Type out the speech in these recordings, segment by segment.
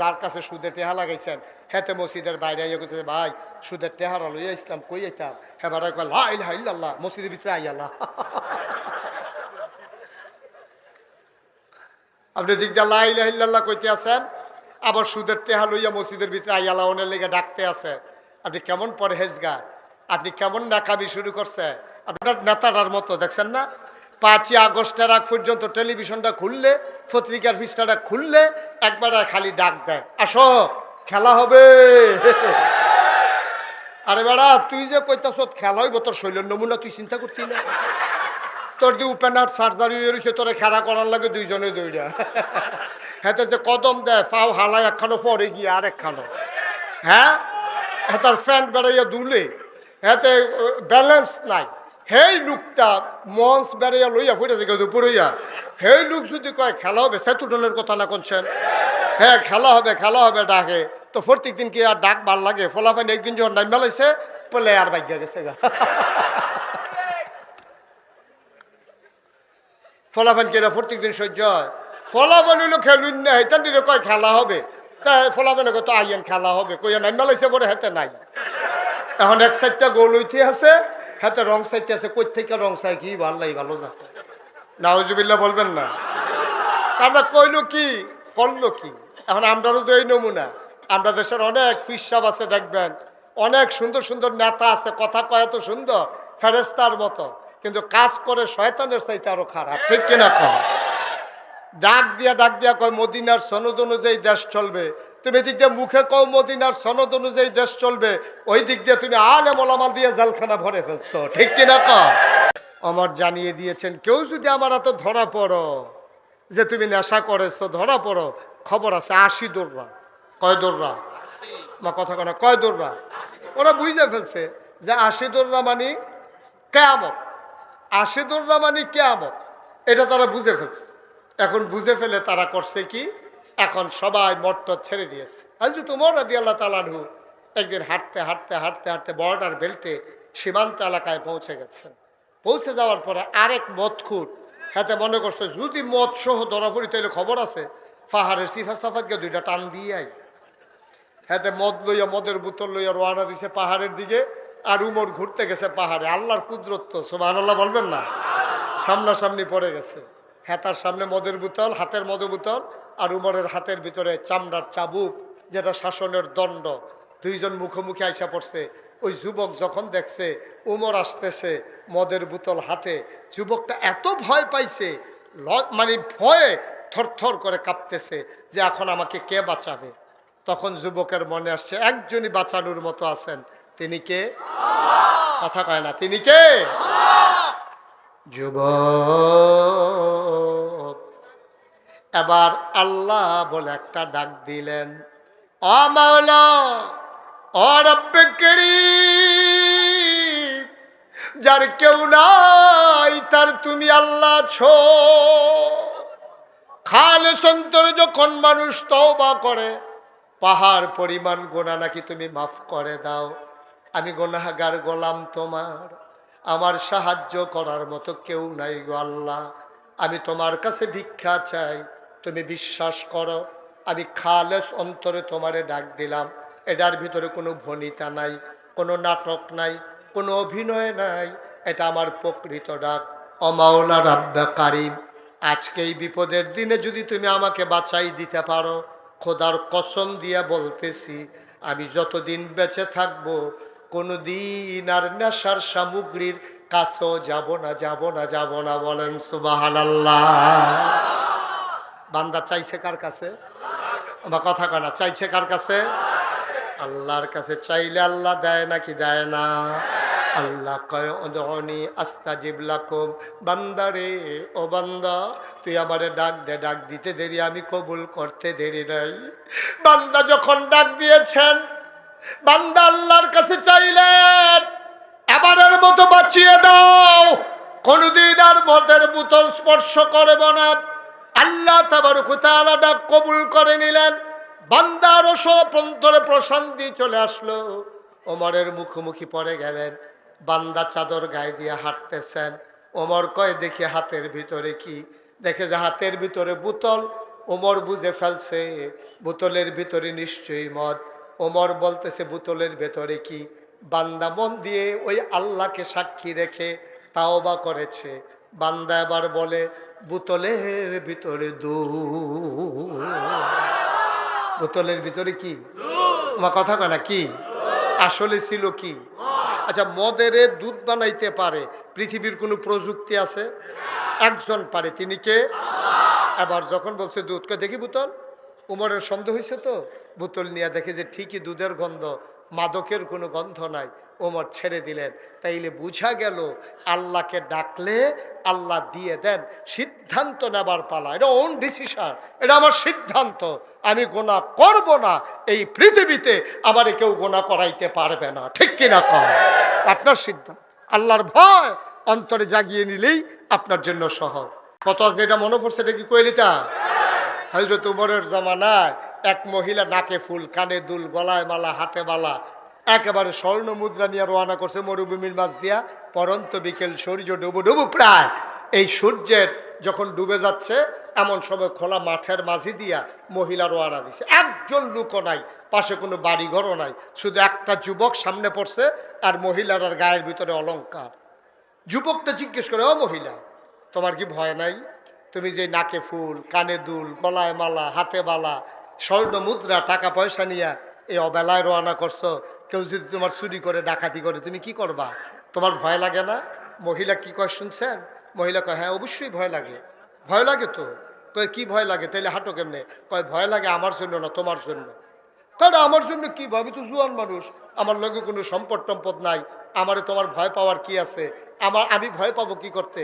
যার কাছে সুদের টেহা লাগাইছেন হেতে মসজিদের বাইরে আইয়া করতেছে ভাই, সুদের টেহারা লইয়া ইসলাম কই আইতাম? হেবার কয়, লা ইলাহা ইল্লাল্লাহ, মসজিদের ভিতরে আইয়াল্লাহ আপনি দিক দিয়ে লা কইতে আছেন, আবার সুদের টেহা লইয়া মসজিদের ভিতরে আইয়াল্লাহ ওনের লেগে ডাকতে আছে। আপনি কেমন পরহেজগার, আপনি কেমন নাকামি শুরু করছে, আপনার নেতাটার মতো, দেখছেন না? পাঁচই আগস্টের আগ পর্যন্ত টেলিভিশনটা খুললে, পত্রিকার পৃষ্ঠাটা খুললে একবার খালি ডাক দেয়, আসো, খেলা হবে। আরে বেড়া, তুই যে কইতাছ খেলা হইব, তোর শৈলের নমুনা তুই চিন্তা করতি না। তোর দি উপেনার সার্জারি রয়েছে তোরে খেলা করার লাগে দুইজনে দুইটা হেতে যে কদম দেয়, পাও হালাই একখানো, পরে গিয়ে আর একখানো হ্যাঁ হেতার ফ্যান্ট বেড়াইয়া দুলে। হেতে ব্যালেন্স নাই। হেই লোকটা, মঞ্চ বেড়াইয়া লইয়া ফুটেছে কেউ দুপুরইয়া সেই লোক যদি কয়, খেলা হবে, সেতু সেতুটনের কথা না করছেন হ্যাঁ খেলা হবে খেলা হবে ডাকে। তো প্রত্যেক দিন কি আর ডাক ভালো লাগে? ফলাফাইন একদিন যখন নাম মেলাইছে আর বাইক গেছে গা। ফলাফান কেরা প্রত্যেক দিন সহ্য হয়? ফলাফান হইল খেলুন না, হেতান দিলে কয়, খেলা হবে। তা ফলাফানে কত আইয়েন, খেলা হবে। কইয়া নাম মেলাইছে বলে হেতে নাই। এখন এক সাইডটা গোল উঠে আছে হাতে রং সাইডটা আছে, কই থেকে রং সাই? কি ভালো লাগে, ভালো যা। নাউজুবিল্লাহ বলবেন না। আমরা কইলো কি, করল কি? এখন আমরাও তো এই নমুনা। আমরা দেশের অনেক পিসাব আছে, দেখবেন। অনেক সুন্দর সুন্দর নেতা আছে, কথা কয় এত সুন্দর ফেরেস্তার মতো। কিন্তু কাজ করে শয়তানের চাইতে আরও খারাপ। ঠিক কিনা কয় ডাক দিয়া ডাক দিয়া কয়, মদিনার সনদ অনুযায়ী দেশ চলবে। তুমি এদিক দিয়ে মুখে কও মদিনার সনদ অনুযায়ী দেশ চলবে, ওই দিক দিয়ে তুমি আলে মলামাল দিয়ে জালখানা ভরে ফেলছো। ঠিক কিনা কয় আমার জানিয়ে দিয়েছেন, কেউ যদি আমার এত ধরা পড়ো, যে তুমি নেশা করেছ, ধরা পড়ো, খবর আছে, আশি দৌড়রা কয় দৌড়রা মা কথা কেন কয় দৌড়রা ওরা বুঝে ফেলছে যে আশি দৌড়রা মানে কেয়ামত। আশি দৌড়রা মানে কেয়ামত। এটা তারা বুঝে ফেলছে। এখন বুঝে ফেলে তারা করছে কি? এখন সবাই মট্ট ছেড়ে দিয়েছে। আজকে তোমার রাদি আল্লাহ তালানহু একদিন হাঁটতে হাঁটতে হাঁটতে হাঁটতে বর্ডার বেল্টে সীমান্ত এলাকায় পৌঁছে গেছেন। পৌঁছে যাওয়ার পরে আরেক মদখুট হাতে মনে করছে, যদি মদ সহ ধরা পড়ি তাহলে খবর আছে, পাহাড়ের সিফা সাফাতকে দুইটা টান দিয়ে আই হাতে মদ লইয়া, মদের বোতল লইয়া রোয়ানা দিছে পাহাড়ের দিকে, আর উমর ঘুরতে গেছে পাহাড়ে। আল্লাহর কুদরত সোবাহ বলবেন না? সামনাসামনি পড়ে গেছে। হেতার সামনে মদের বোতল, হাতের মদের বোতল আর উমরের হাতের ভিতরে চামড়ার চাবুক, যেটা শাসনের দণ্ড। দুইজন মুখোমুখি আইসা পড়ছে। ওই যুবক যখন দেখছে, উমর আসতেছে মদের বোতল হাতে। যুবকটা এত ভয় পাইছে মানে ভয়ে থরথর করে কাঁপতেছে যে এখন আমাকে কে বাঁচাবে? তখন যুবকের মনে আসছে, একজনই বাঁচানোর মতো আছেন। তিনি কে? কথা কয় না। তিনি কে? যুবক! এবার আল্লাহ বলে একটা ডাক দিলেন যার কেউ নাই তার তুমি আল্লাহ ছো। খালে সন্তরে যখন মানুষ তওবা করে, পাহাড় পরিমাণ গোনা নাকি তুমি মাফ করে দাও। আমি গোনাগার গোলাম তোমার, আমার সাহায্য করার মতো কেউ নাই গো আল্লাহ। আমি তোমার কাছে ভিক্ষা চাই তুমি বিশ্বাস করো, আমি খালেস অন্তরে তোমারে ডাক দিলাম। এটার ভিতরে কোনো ভনিতা নাই, কোনো নাটক নাই, কোনো অভিনয় নাই, এটা আমার প্রকৃত ডাক। অমাওলা রাব্বা কারিম, আজকে এই বিপদের দিনে যদি তুমি আমাকে বাঁচাই দিতে পারো, খোদার কসম দিয়ে বলতেছি, আমি যতদিন বেঁচে থাকব কোনো দিন আর নেশার সামগ্রীর কাছেও যাব না যাব না যাব না বলেন সুবাহান বান্দা চাইছে কার কাছে? আমার কথা কানা চাইছে কার কাছে? আল্লাহর কাছে। চাইলে আল্লাহ দেয় নাকি দেয় না? আল্লাহ কয় অদহনি আস্তাজিব লাকুম। বান্দারে, ও বান্দা, তুই আমারে ডাক দে, ডাক দিতে দেরি, আমি কবুল করতে দেরি নাই। বান্দা যখন ডাক দিয়েছেন, বান্দা আল্লাহর কাছে চাইলেন এবারের মতো বাঁচিয়ে দাও। কোনদিন আর মদের বোতল স্পর্শ করব না। আল্লাহ তাবারক তাআলা ডাক কবুল করে নিলেন। বান্দার সপ্রন্তরে প্রশান্তি চলে আসলো। ওমরের মুখোমুখি পড়ে গেলেন। বান্দা চাদর গায়ে দিয়ে হাঁটতেছেন। ওমর কয়, দেখি হাতের ভিতরে কি? দেখে যে হাতের ভিতরে বোতল। ওমর বুঝে ফেলছে, বোতলের ভিতরে নিশ্চয়ই মদ। ওমর বলতেছে, বোতলের ভেতরে কি? বান্দা মন দিয়ে ওই আল্লাহকে সাক্ষী রেখে তাওবা করেছে। বান্দা এবার বলে বোতলের ভিতরে দুধ। বোতলের ভিতরে কি? আমার কথা কয় না কি? আসলে ছিল কি? আচ্ছা মদের দুধ বানাইতে পারে পৃথিবীর কোনো প্রযুক্তি আছে? একজন পারে তিনি কে? আবার যখন বলছে দুধকে দেখি বোতল? উমরের সন্দেহ হয়েছে তো? বোতল নিয়ে দেখে যে ঠিকই দুধের গন্ধ মাদকের কোনো গন্ধ নাই। ওমর ছেড়ে দিলেন। তাইলে বুঝা গেল, আল্লাহকে ডাকলে আল্লাহ দিয়ে দেন, সিদ্ধান্ত নেবার পালা। এটা ওন ডিসিশন এটা আমার সিদ্ধান্ত। আমি গোনা করব না। এই পৃথিবীতে আমারে কেউ গোনা করাইতে পারবে না। ঠিক কিনা? কম আপনার সিদ্ধান্ত। আল্লাহর ভয় অন্তরে জাগিয়ে নিলেই আপনার জন্য সহজ। কত যেটা মনে পড়ছে? এটা কি কইলিতা? হজরত উমরের জমানায় এক মহিলা নাকে ফুল, কানে দুল, গলায় মালা, হাতে মালা, একেবারে স্বর্ণ মুদ্রা নিয়ে রওনা করছে মরুভূমির মাছ দিয়া। পরন্ত বিকেল, সূর্য ডুবু ডুবু প্রায়। এই সূর্যের যখন ডুবে যাচ্ছে, এমন সময় খোলা মাঠের মাঝি দিয়া মহিলা রওনা দিছে। একজন লোকও নাই, পাশে কোনো বাড়িঘরও নাই। শুধু একটা যুবক সামনে পড়ছে আর মহিলার গায়ের ভিতরে অলংকার। যুবকটা জিজ্ঞেস করে, ও মহিলা, তোমার কি ভয় নাই? তুমি যে নাকে ফুল, কানে দুল, গলায় মালা, হাতে বালা স্বর্ণ মুদ্রা টাকা পয়সা নিয়ে এই অবেলায় রওনা করছ, কেউ যদি তোমার চুরি করে, ডাকাতি করে, তুমি কি করবা? তোমার ভয় লাগে না? মহিলা কি কয় শুনছেন? মহিলা কয় হ্যাঁ অবশ্যই ভয় লাগে। ভয় লাগে তো? কয়, কি ভয় লাগে? তাইলে হাঁটো কেমনে? কয়, ভয় লাগে আমার জন্য না, তোমার জন্য। কারণ আমার জন্য কি? ভাবি তো জুয়ান মানুষ। আমার লগে কোনো সম্পদ টম্পদ নাই। আমারে তোমার ভয় পাওয়ার কি আছে? আমার, আমি ভয় পাবো কি করতে?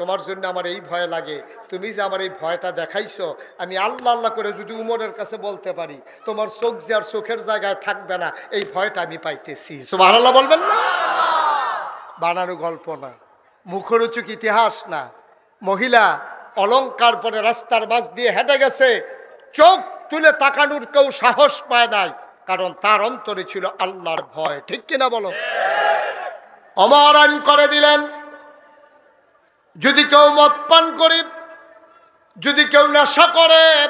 তোমার জন্য আমার এই ভয় লাগে। তুমি যে আমার এই ভয়টা দেখাইছো, আমি আল্লাহ আল্লাহ করে যদি উমরের কাছে বলতে পারি, তোমার চোখ যে আর চোখের জায়গায় থাকবে না, এই ভয়টা আমি পাইতেছি। সুবাহ বলবেন না? বানানো গল্প না। মুখরোচক ইতিহাস না। মহিলা অলংকার পরে রাস্তার মাঝ দিয়ে হেঁটে গেছে, চোখ তুলে তাকানোর কেউ সাহস পায় নাই, কারণ তার অন্তরে ছিল আল্লাহর ভয়। ঠিক কিনা বলো? অমর করে দিলেন। যদি কেউ মদ পান করে, যদি কেউ নেশা করে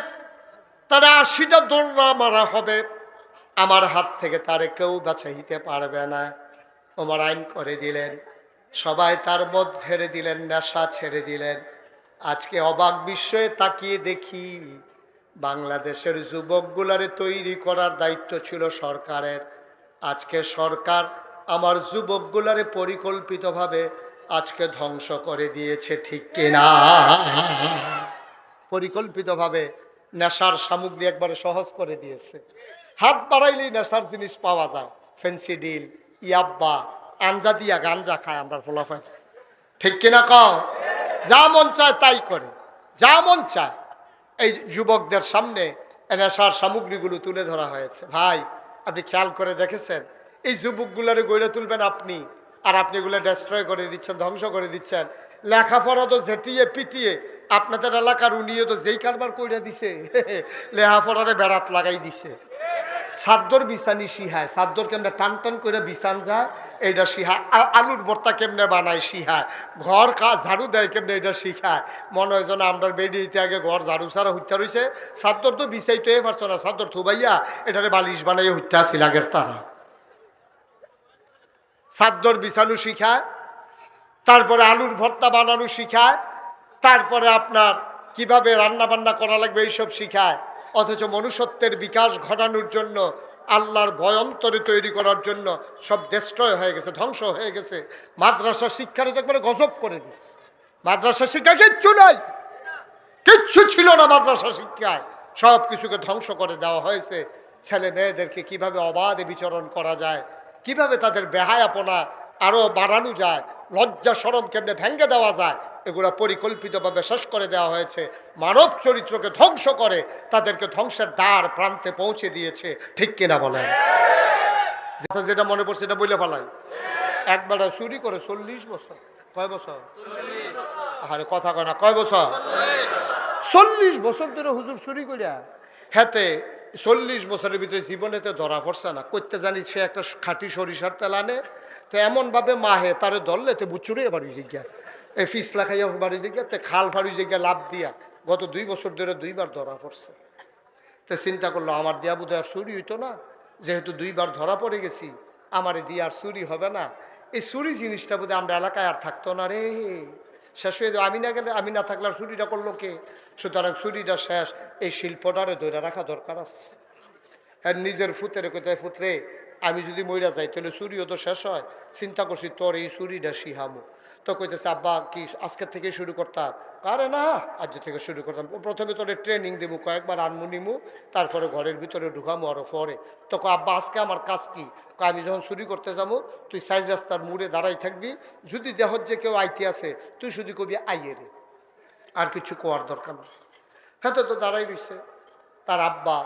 তারা আশিটা দৌড়া মারা হবে। আমার হাত থেকে তারে কেউ বাঁচাইতে পারবে না। ওমর আইন করে দিলেন। সবাই তার মদ ছেড়ে দিলেন, নেশা ছেড়ে দিলেন। আজকে অবাক বিস্ময়ে তাকিয়ে দেখি, বাংলাদেশের যুবকগুলারে তৈরি করার দায়িত্ব ছিল সরকারের। আজকে সরকার আমার যুবকগুলারে পরিকল্পিতভাবে আজকে ধ্বংস করে দিয়েছে, ঠিক কিনা? পরিকল্পিতভাবে নেশার সামগ্রী একবারে সহজ করে দিয়েছে। হাত বাড়াইলেই নেশার জিনিস পাওয়া যায়। ফেন্সি ডিল, ইয়াব্বা, আঞ্জা দিয়া গাঞ্জা খায় আমরা ফলাফল। ঠিক কিনা কও? যা মন চায় তাই করে। যা মন চায়। এই যুবকদের সামনে নেশার সামগ্রীগুলো তুলে ধরা হয়েছে। ভাই, আপনি খেয়াল করে দেখেছেন? এই যুবকগুলোরে গড়ে তুলবেন আপনি। আর আপনি এগুলো ডেস্ট্রয় করে দিচ্ছেন, ধ্বংস করে দিচ্ছেন। লেখাপড়া তো ঝেটিয়ে পিটিয়ে আপনাদের এলাকার উনিও তো যেই কারবার করে দিছে, লেখাপড়ারে বেড়াত লাগাই দিছে। সাদ্দর বিছানি শিহায়, সাদ্দর কেমনে টান টান করে বিছান যায় এইটা শিহা আলুর ভর্তা কেমনে বানায় শিহায়। ঘর কাজ ঝাড়ু দেয় কেমনে এটা শিখায়। মনে হয় যেন আমরা বেরিয়েতে আগে ঘর ঝাড়ু ছাড়া হত্যা রয়েছে সাদ্দর তো বিছাইতে পারছ না। সাদ্দর থুবাইয়া এটারে বালিশ বানাইয়া হত্যা আসিল আগের তারা। সাদ্দর বিছানো শিখায়, তারপরে আলুর ভর্তা বানানো শিখায়, তারপরে আপনার কীভাবে রান্না বান্না করা লাগবে এইসব শিখায়। অথচ মনুষ্যত্বের বিকাশ ঘটানোর জন্য, আল্লাহর ভয় অন্তরে তৈরি করার জন্য সব ডেস্ট্রয় হয়ে গেছে, ধ্বংস হয়ে গেছে। মাদ্রাসা শিক্ষার একবারে গজব করে দিচ্ছে মাদ্রাসা শিক্ষা কিচ্ছু নাই। কিচ্ছু ছিল না মাদ্রাসা শিক্ষায়। সব কিছুকে ধ্বংস করে দেওয়া হয়েছে। ছেলে মেয়েদেরকে কীভাবে অবাধে বিচরণ করা যায়? কীভাবে তাদের বেহায়াপনা আরও বাড়ানো যায়, লজ্জা সরম কেমনে ভেঙ্গে দেওয়া যায়, এগুলো পরিকল্পিতভাবে শেষ করে দেওয়া হয়েছে। মানব চরিত্রকে ধ্বংস করে তাদেরকে ধ্বংসের দ্বার প্রান্তে পৌঁছে দিয়েছে। ঠিক কিনা বলেন? যেটা- যেটা মনে পড়ছে এটা বলে ফেলাই। একবার চুরি করে চল্লিশ বছর। কয় বছর? আরে কথা কয় না, কয় বছর? চল্লিশ বছর ধরে হুজুর চুরি করিয়া হেতে চল্লিশ বছরের ভিতরে জীবনেতে ধরা পড়ছে না। করতে জানি সে একটা খাঁটি সরিষার তেল আনে, তো এমনভাবে মাহে, তারে ধরলে তে বুচুরে বাড়ি জিজ্ঞা এই ফিসলা খাইয়া বাড়ি জিজ্ঞা তে খাল ফাড়ি জিজ্ঞা লাভ দিয়া। গত দুই বছর ধরে দুইবার ধরা পড়ছে। তো চিন্তা করল, আমার দিয়া বোধ আর চুরি হইতো না। যেহেতু দুইবার ধরা পড়ে গেছি, আমার দিয়ে আর চুরি হবে না। এই চুরি জিনিসটা বোধহয় আমরা এলাকায় আর থাকতো না রে। শেষ হয়ে যাবে। আমি না গেলে, আমি না থাকলে চুরিটা করল কে? সুতরাং চুরিটা শেষ। এই শিল্পটারে ধরে রাখা দরকার আছে। হ্যাঁ নিজের ফুতের কোথায় ফুতরে আমি যদি মইরা যাই, তাহলে চুরিও তো শেষ হয়। চিন্তা করছি, তোর এই চুরিটা শিহামু তো কইতেছে আব্বা কি আজকের থেকে শুরু করতাম? আরে না আজ থেকে শুরু করতাম। প্রথমে তোরে ট্রেনিং দেবো কয়েকবার আনমু নিমু তারপরে ঘরের ভিতরে ঢুকামো আরও পরে। তো কয়, আব্বা আজকে আমার কাজ কি? আমি যখন চুরি করতে যাব তুই সাইড রাস্তার মুড়ে দাঁড়াই থাকবি যদি দেহ যে কেউ আইতে আসে তুই শুধু কবি আইয়ে রে আর কিছু কোয়ার দরকার নেই। হ্যাঁ তো দাঁড়াই রইছে। তার আব্বা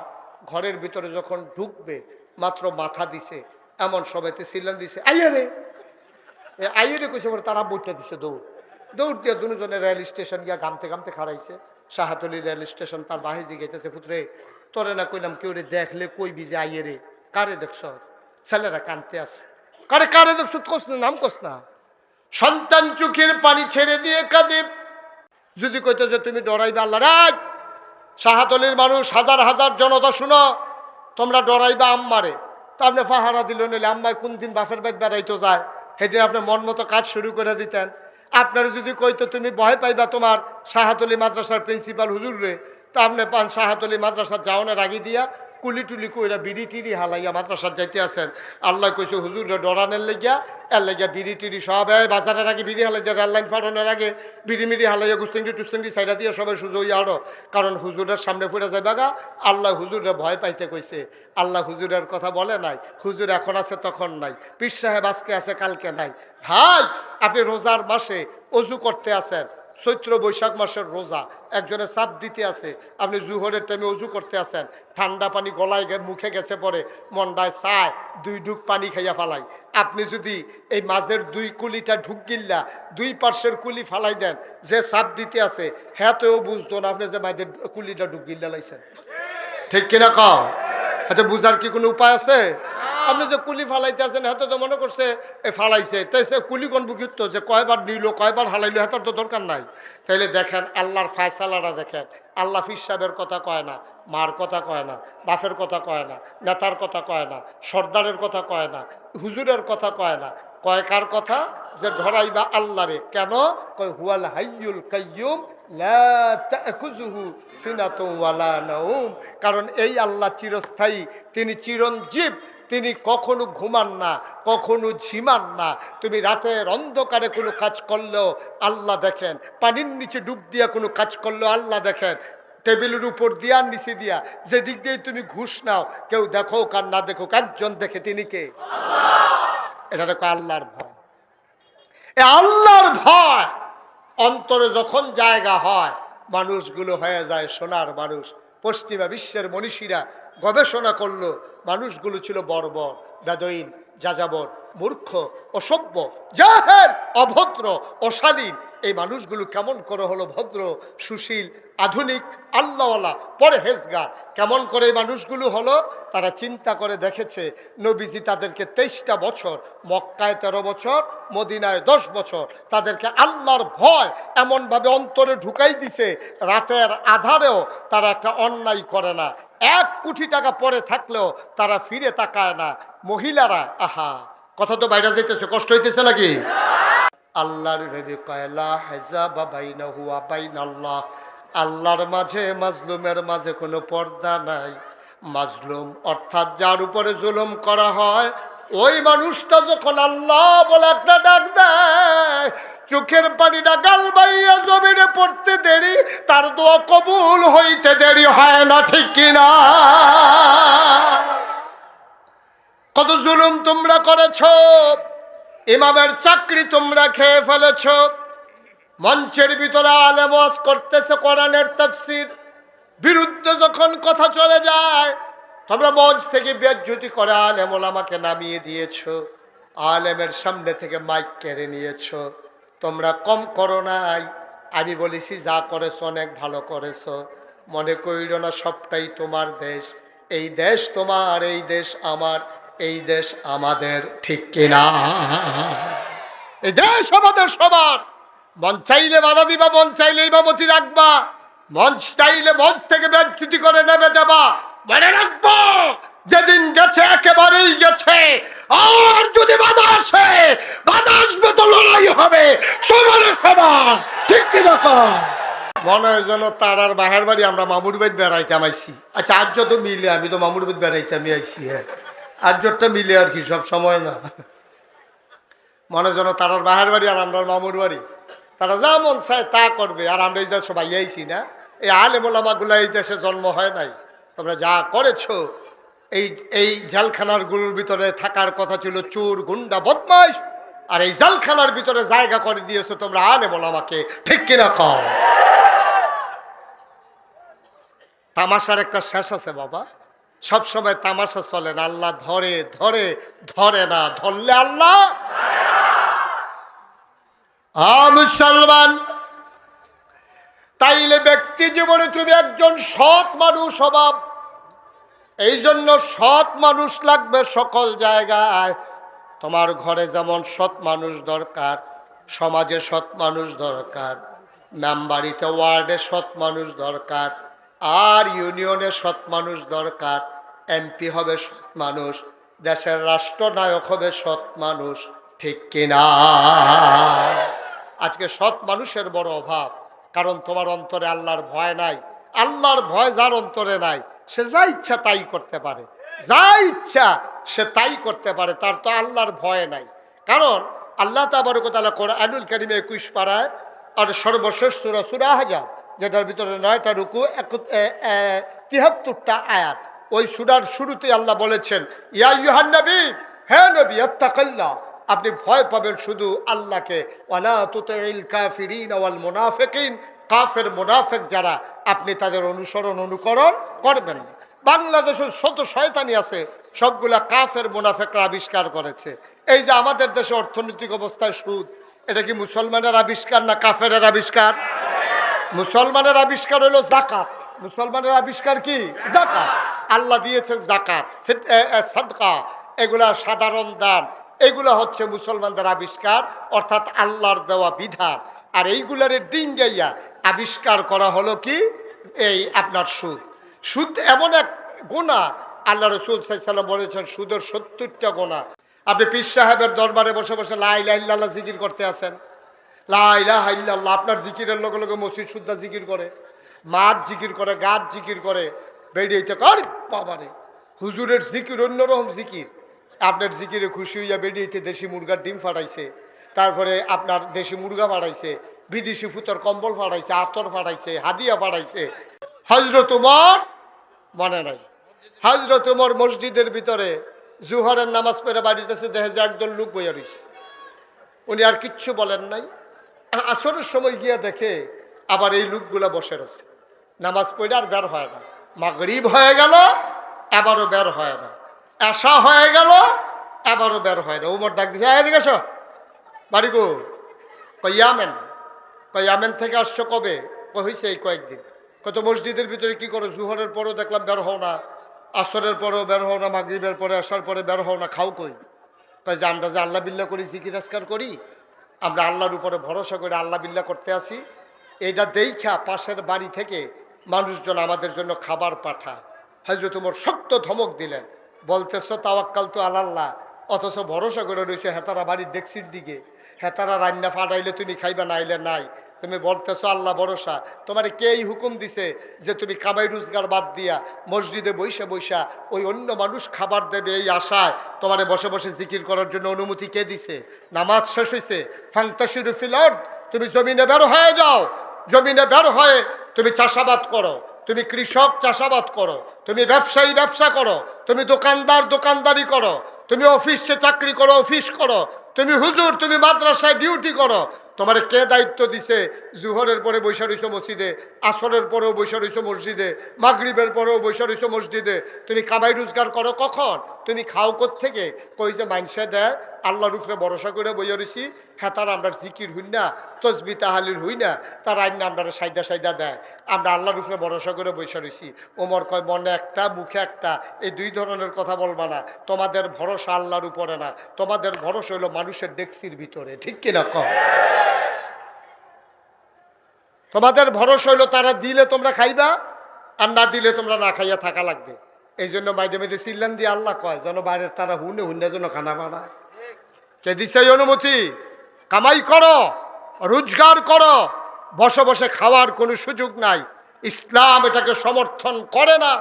ঘরের ভিতরে যখন ঢুকবে মাত্র মাথা দিছে এমন সবাইতে সিলান দিছে আইয়া রে এ, আইয়া রে কইছে পরে তারা বইটা দিছে দৌড়। দৌড় দিয়ে দুজনে রেল স্টেশন গিয়া গামতে গামতে খাড়াইছে। শাহাতলি রেল স্টেশন তার বাহে জিগাইতেছে পুত্রে, তোরে না কইলাম কেউ রে দেখলে কই বিজে আইয়ে রে? কারে দেখছ? ছেলেরা কানতে আছে। কারে কারে দেখছ? কস না, নাম কস না। সন্তান চোখের পানি ছেড়ে দিয়ে কাঁদে। যদি কইতো যে তুমি ডরাইবে আল্লাহ রাজ শাহাতলির মানুষ হাজার হাজার জনতা শুনো, তোমরা ডরাইবা আম্মারে। তা আপনি পাহারা দিল নিলে আম্মায় কোন দিন বাপের বাইক বেড়াইতো যায়? সেদিন আপনি মন মতো কাজ শুরু করে দিতেন। আপনার যদি কইতো, তুমি ভয় পাইবা তোমার শাহাতলি মাদ্রাসার প্রিন্সিপাল হুজুর রে। তা আপনি পান শাহাতলি মাদ্রাসার না আগে দিয়া কুলি টুলি কইরা বিড়ি টিড়ি হালাইয়া মাদ্রাসার যাইতে আছেন। আল্লাহ কইছে, হুজুর ডরানের লেগিয়া, এর লেগিয়া বিড়ি টিড়ি সব বাজারের আগে বিড়ি হালাই রেল লাইন ফাটানোর আগে বিড়ি মিড়ি হালাইয়া গুস্তিংটি টুস্তিংটি সাইডা দিয়ে সবাই সুযোগ আরও। কারণ হুজুরের সামনে ফুটে যাবে গা, আল্লাহ হুজুরে ভয় পাইতে কইছে। আল্লাহ হুজুরের কথা বলে নাই, হুজুর এখন আছে তখন নাই। পীর সাহেব আজকে আছে, কালকে নাই। ভাই, আপনি রোজার মাসে অজু করতে আছেন চৈত্র বৈশাখ মাসের রোজা। একজনে চাপ দিতে আছে, আপনি জুহরের টাইমে অজু করতে আছেন। ঠান্ডা পানি গলায় মুখে গেছে পরে মন্ডায় চায়, দুই ঢুক পানি খাইয়া ফালাই। আপনি যদি এই মাঝের দুই কুলিটা ঢুক গিল্লা, দুই পার্শ্বের কুলি ফালাই দেন, যে চাপ দিতে আছে হ্যাঁ তোও বুঝতো না আপনি যে মাঝের কুলিটা ঢুক গিল্লা লাইছেন। ঠিক কিনা কও? হাতে বুঝার কি কোনো উপায় আছে? আপনি যে কুলি ফালাইতে আছেন হাতে তো মনে করছে, এ ফালাইছে। তাই সে কুলি কোন বুকিত যে কয়বার নিল, কয়বার হালাইলো হাতের তো দরকার নাই। তাইলে দেখেন, আল্লাহর ফায়সালাটা দেখেন, আল্লাহ ফির সাহেবের কথা কয় না, মার কথা কয় না, বাপের কথা কয় না, নেতার কথা কয় না, সর্দারের কথা কয় না, হুজুরের কথা কয় না। কয় কার কথা? যে ধরাইবা আল্লাহরে। কেন? কয়, হুয়াল হাইয়ুল কাইয়ুম কারণ এই আল্লাহ চিরস্থায়ী, তিনি চিরঞ্জীব। তিনি কখনো ঘুমান না, কখনো ঝিমান না। তুমি রাতের অন্ধকারে কোনো কাজ করলেও আল্লাহ দেখেন। পানির নিচে ডুব দিয়া কোনো কাজ করলেও আল্লাহ দেখেন। টেবিলের উপর দিয়া, নিচে দিয়া। যেদিক দিয়ে তুমি ঘুষ নাও, কেউ দেখো কার না দেখো একজন দেখে তিনি কে? এটা দেখো আল্লাহর ভয়। এ আল্লাহর ভয়! অন্তরে যখন জায়গা হয়, মানুষগুলো হয়ে যায় সোনার মানুষ। পশ্চিমা বিশ্বের মনীষীরা গবেষণা করল, মানুষগুলো ছিল বর্বর, বেদইন, যাযাবর, মূর্খ, অসভ্য, জাহেল, অভদ্র, অশালীন। এই মানুষগুলো কেমন করে হলো ভদ্র, সুশীল, আধুনিক, আল্লাহওয়ালা, পরহেজগার। কেমন করে এই মানুষগুলো হলো? তারা চিন্তা করে দেখেছে, নবীজি তাদেরকে তেইশটা বছর, মক্কায় তেরো বছর, মদিনায় দশ বছর, তাদেরকে আল্লাহর ভয় এমনভাবে অন্তরে ঢুকাই দিছে, রাতের আধারেও তারা একটা অন্যায় করে না। এক কোটি টাকা পরে থাকলেও তারা ফিরে তাকায় না। মহিলারা, আহা, কথা তো বাইরে যাইতেছে, কষ্ট হইতেছে নাকি? আল্লাহর হুয়া বাইন আল্লাহ আল্লাহর মাঝে মাজলুমের মাঝে কোনো পর্দা নাই। মাজলুম অর্থাৎ যার উপরে জুলুম করা হয়, ওই মানুষটা যখন আল্লাহ বলে একটা ডাক দেয় চোখের পানিটা গাল বাইয়া জমিনে পড়তে দেরি, তার দোয়া কবুল হইতে দেরি হয় না, ঠিক কিনা? কত জুলুম তোমরা করেছ, ইমামের চাকরি তোমরা খেয়ে ফেলেছ, মঞ্চের ভিতরে আলেম ওয়াজ করতেছে কোরআনের তাফসির, বিরুদ্ধে যখন কথা চলে যায়, তোমরা মঞ্চ থেকে বেজ্জুতি করে আলেমল আমাকে নামিয়ে দিয়েছ, আলেমের সামনে থেকে মাইক কেড়ে নিয়েছ। তোমরা কম করো নাই। আমি বলেছি, যা করেছ অনেক ভালো করেছ। মনে করিল না, সবটাই তোমার দেশ। এই দেশ তোমার, এই দেশ আমার, এই দেশ আমাদের, ঠিক কিনা এই দেশ আমাদের সবার। মন চাইলে বাধা দিবা, মন চাইলে ইমামতি রাখবা। মঞ্চ চাইলে মঞ্চ থেকে বেঞ্চুতি করে নেবে দেবা। মনে রাখব, যেদিন গেছে, একেবারেই গেছে। আর যদি বাধা আসে, বাধা আসবে তো লড়াই হবে সমানে সমান ঠিক কি রকম মনে হয় যেন তার আর বাহার বাড়ি আমরা মামুর বাড়ি বেড়াইতাম আইসি আচ্ছা আজ যত মিলে আমি তো মামুর বাড়ি বেড়াইতামই আইসি হ্যাঁ। আজ যতটা মিলে আর কি, সব সময় না। মনে যেন তারার বাহার বাড়ি আর আমরা মামুর বাড়ি। তারা যা মন চায় তা করবে, আর আমরা এই দেশ সবাই না। এই আলে মোলামাগুলা এই দেশে জন্ম হয় নাই। তোমরা যা করেছ এই এই জেলখানারগুলোর ভিতরে থাকার কথা ছিল চোর, গুন্ডা বদমাস আর এই জালখানার ভিতরে জায়গা করে দিয়েছ তোমরা আলে আমাকে ঠিক কিনা খাও তামাশার একটা শেষ আছে বাবা। সব সময় তামাশা চলে না, আল্লাহ ধরে ধরে ধরে না, ধরলে আল্লাহ। মুসলমান, তাইলে ব্যক্তি জীবনে তুমি একজন সৎ মানুষ অভাব এই জন্য সৎ মানুষ লাগবে সকল জায়গায়। তোমার ঘরে যেমন সৎ মানুষ দরকার, সমাজে সৎ মানুষ দরকার, মেম্বারিতে, ওয়ার্ডে সৎ মানুষ দরকার, আর ইউনিয়নে সৎ মানুষ দরকার। এমপি হবে সৎ মানুষ, দেশের রাষ্ট্রনায়ক হবে সৎ মানুষ, ঠিক কিনা আজকে সৎ মানুষের বড় অভাব, কারণ তোমার অন্তরে আল্লাহর ভয় নাই। আল্লাহর ভয় যার অন্তরে নাই। সে যা ইচ্ছা তাই করতে পারে। যা ইচ্ছা সে তাই করতে পারে, তার তো আল্লাহর ভয় নাই। কারণ আল্লাহ তাবারকতালা কোরআনুল করিমে একুশ পাড়ায় আর সর্বশেষ সুরা সুরা হাজার, যেটার ভিতরে নয়টা রুকু এক- তিহাত্তরটা আয়াত, ওই সুরার শুরুতে আল্লাহ বলেছেন, ইয়া ইউহান নবী, হে নবী, আত্তাকাল্লাহ, আপনি ভয় পাবেন শুধু আল্লাহকে। ওয়ালা তুতিল কাফিরিন ওয়াল মুনাফিকিন কাফের, মোনাফেক যারা, আপনি তাদের অনুসরণ, অনুকরণ করবেন। বাংলাদেশের শত শয়তানি আছে, সবগুলা কাফের, মুনাফেকরা আবিষ্কার করেছে। এই যে আমাদের দেশে অর্থনৈতিক অবস্থায় সুদ, এটা কি মুসলমানের আবিষ্কার না কাফের আবিষ্কার? মুসলমানের আবিষ্কার হলো জাকাত মুসলমানের আবিষ্কার কি? জাকাত আল্লাহ দিয়েছেন জাকাত সাদকা, এগুলা সাধারণ দান। এগুলা হচ্ছে মুসলমানদের আবিষ্কার, অর্থাৎ আল্লাহর দেওয়া বিধান। আর এইগুলার ডিঙ্গাইয়া আবিষ্কার করা হলো কি? এই আপনার সুদ। সুদ এমন এক গোনা আল্লাহ রসুল সাল্লাম বলেছেন, সুদের সত্তরটা গোনা আপনি পীর সাহেবের দরবারে বসে বসে লাইল্লাহ জিকির করতে আছেন। লাইলা হাইল্লাহ আপনার জিকিরের লগে লগে মসজিদ সুদ্ধা জিকির করে মাছ জিকির করে গাছ জিকির করে বেরিয়েছে কর বাবারে হুজুরের জিকির অন্যরকম জিকির। আপনার জিকিরে খুশি হইয়া বেরিয়েছে দেশি মুরগার ডিম ফাটাইছে। তারপরে আপনার দেশি মুরগা ফাটাইছে বিদেশি ফুতর কম্বল ফাটাইছে আতর ফাটাইছে হাদিয়া ফাটাইছে হজরত উমর মনে নাই। হজরত উমর মসজিদের ভিতরে জুহরের নামাজ পড়ে বাড়িতেছে দেখে যে একদল লোক বইয়া রইছে। উনি আর কিচ্ছু বলেন নাই। আসরের সময় গিয়া দেখে আবার এই লোকগুলা বসে রয়েছে। নামাজ পড়ে আর বের হয় না। মাগরিব হয়ে গেল, আবারও বের হয় না। এসা হয়ে গেল, আবারও বের হয় না। উমর ডাক এদিকে এসো। বাড়ি গো কয়ামেন কয়ামেন থেকে আসছো কবে? কই হয়েছে এই কয়েকদিন। কত মসজিদের ভিতরে কি করো? জুহরের পরেও দেখলাম বের হও না, আসরের পরেও বের হও না, মাগরিবের পরে আসার পরে বের হও না, খাও কই? তাই যে আমরা যে আল্লাহ বিল্লা করি, জিকির আজকার করি, আমরা আল্লাহর উপরে ভরসা করে আল্লাহ বিল্লা করতে আসি। এটা দেইখা পাশের বাড়ি থেকে মানুষজন আমাদের জন্য খাবার পাঠায়। হাজরত তোমার শক্ত ধমক দিলেন। বলতেছ, তাওয়াক্কাল তো আল্লাহ অথচ ভরসা করে রয়েছে হেতারা বাড়ির ডেক্সির দিকে। হেতারা রান্না ফাটাইলে তুমি খাইবা, নাইলে নাই। তুমি বলতেছো, আল্লাহ ভরসা। তোমার কে এই হুকুম দিছে যে তুমি কামাই রোজগার বাদ দিয়া মসজিদে বৈশা বৈশা ওই অন্য মানুষ খাবার দেবে এই আশায় তোমারে বসে বসে জিকির করার জন্য অনুমতি কে দিছে? নামাজ শেষ হয়েছে ফান্তাসির ফিলড তুমি জমিনে বের হয়ে যাও। জমিনে বের হয়ে তুমি চাষাবাদ করো। তুমি কৃষক, চাষাবাদ করো। তুমি ব্যবসায়ী, ব্যবসা করো। তুমি দোকানদার, দোকানদারি করো। তুমি অফিসে চাকরি করো, অফিস করো। তুমি হুজুর, তুমি মাদ্রাসায় ডিউটি করো। তোমার কে দায়িত্ব দিছে? জুহরের পরে বৈশা মসজিদে, আসরের পরেও বৈশা মসজিদে, মাগরিবের পরেও বৈশা মসজিদে। তুমি কামাই রোজগার করো কখন? তুমি খাও থেকে কই যে মাইনসে দেয়, আল্লাহর উপরে ভরসা করে বইয়া রইছি। হ্যাঁ তার আমরা জিকির হই না, তসবি তাহালির হই না, তার আইন আমরা সাইদা সাইদা দেয়। আমরা আল্লাহর উপরে ভরসা করে বৈশা রইছি। ওমর কয়, মনে একটা, মুখে একটা, এই দুই ধরনের কথা বলবা না। তোমাদের ভরসা আল্লাহর উপরে না। তোমাদের ভরসা হলো মানুষের ডেক্সির ভিতরে। ঠিক কিনা কম তোমাদের ভরসা হইল তারা দিলে তোমরা খাইবা, আর না দিলে তোমরা না খাইয়া থাকা লাগবে। এই জন্য মাঝে মাঝে চিল্লান দিয়ে আল্লাহ কয়, যেন বাইরের তারা হুনে হুন্ডে যেন খানা বানায়। কে দিছে অনুমতি? কামাই করো, রোজগার করো, বসে বসে খাওয়ার কোনো সুযোগ নাই। ইসলাম এটাকে সমর্থন করে না।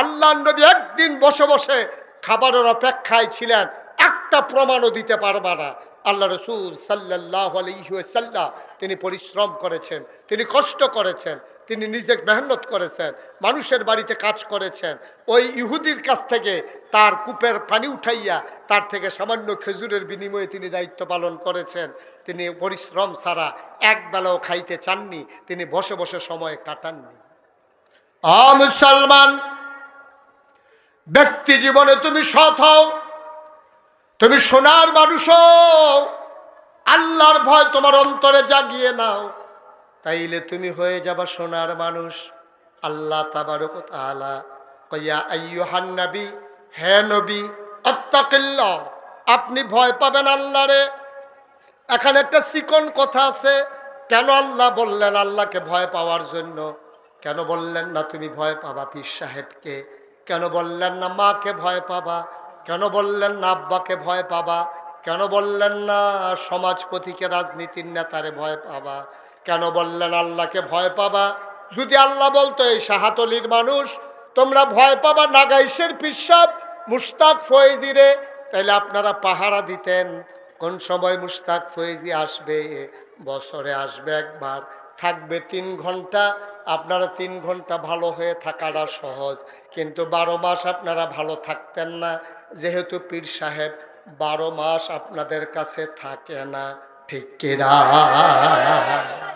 আল্লাহ নবী একদিন বসে বসে খাবারের অপেক্ষায় ছিলেন, একটা প্রমাণও দিতে পারবা না। আল্লাহ রসুল সাল্লাহ আলহিসাল্লাহ তিনি পরিশ্রম করেছেন, তিনি কষ্ট করেছেন। তিনি নিজে মেহনত করেছেন, মানুষের বাড়িতে কাজ করেছেন। ওই ইহুদির কাছ থেকে তার কূপের পানি উঠাইয়া তার থেকে সামান্য খেজুরের বিনিময়ে তিনি দায়িত্ব পালন করেছেন। তিনি পরিশ্রম ছাড়া এক বেলাও খাইতে চাননি, তিনি বসে বসে সময় কাটাননি। আ মুসলমান, ব্যক্তি জীবনে তুমি সৎ হও, তুমি সোনার মানুষ আল্লাহর ভয় তোমার অন্তরে জাগিয়ে নাও। তাইলে তুমি হয়ে যাবা সোনার মানুষ। আল্লাহ তাবারক তাআলা কইয়া আইয়ুহান নবী, হে নবী আপনি ভয় পাবেন আল্লাহরে এখানে একটা চিকন কথা আছে, কেন আল্লাহ বললেন আল্লাহকে ভয় পাওয়ার জন্য? কেন বললেন না তুমি ভয় পাবা পীর সাহেবকে? কেন বললেন না মাকে ভয় পাবা? কেন বললেন না আব্বাকে ভয় পাবা? কেন বললেন না সমাজপতিকে, রাজনীতির নেতারে ভয় পাবা? কেন বললেন, আল্লাহকে ভয় পাবা? যদি আল্লাহ বলতো, এই শাহাতলির মানুষ, তোমরা ভয় পাবা নাগাইশের পিসাব মুস্তাক ফয়েজিরে। তাইলে আপনারা পাহারা দিতেন। কোন সময় মুস্তাক ফয়েজি আসবে? বছরে আসবে একবার। থাকবে তিন ঘণ্টা। আপনারা তিন ঘণ্টা ভালো হয়ে থাকাটা সহজ। কিন্তু বারো মাস আপনারা ভালো থাকতেন না। যেহেতু পীর সাহেব বারো মাস আপনাদের কাছে থাকে না। ঠিক কিনা?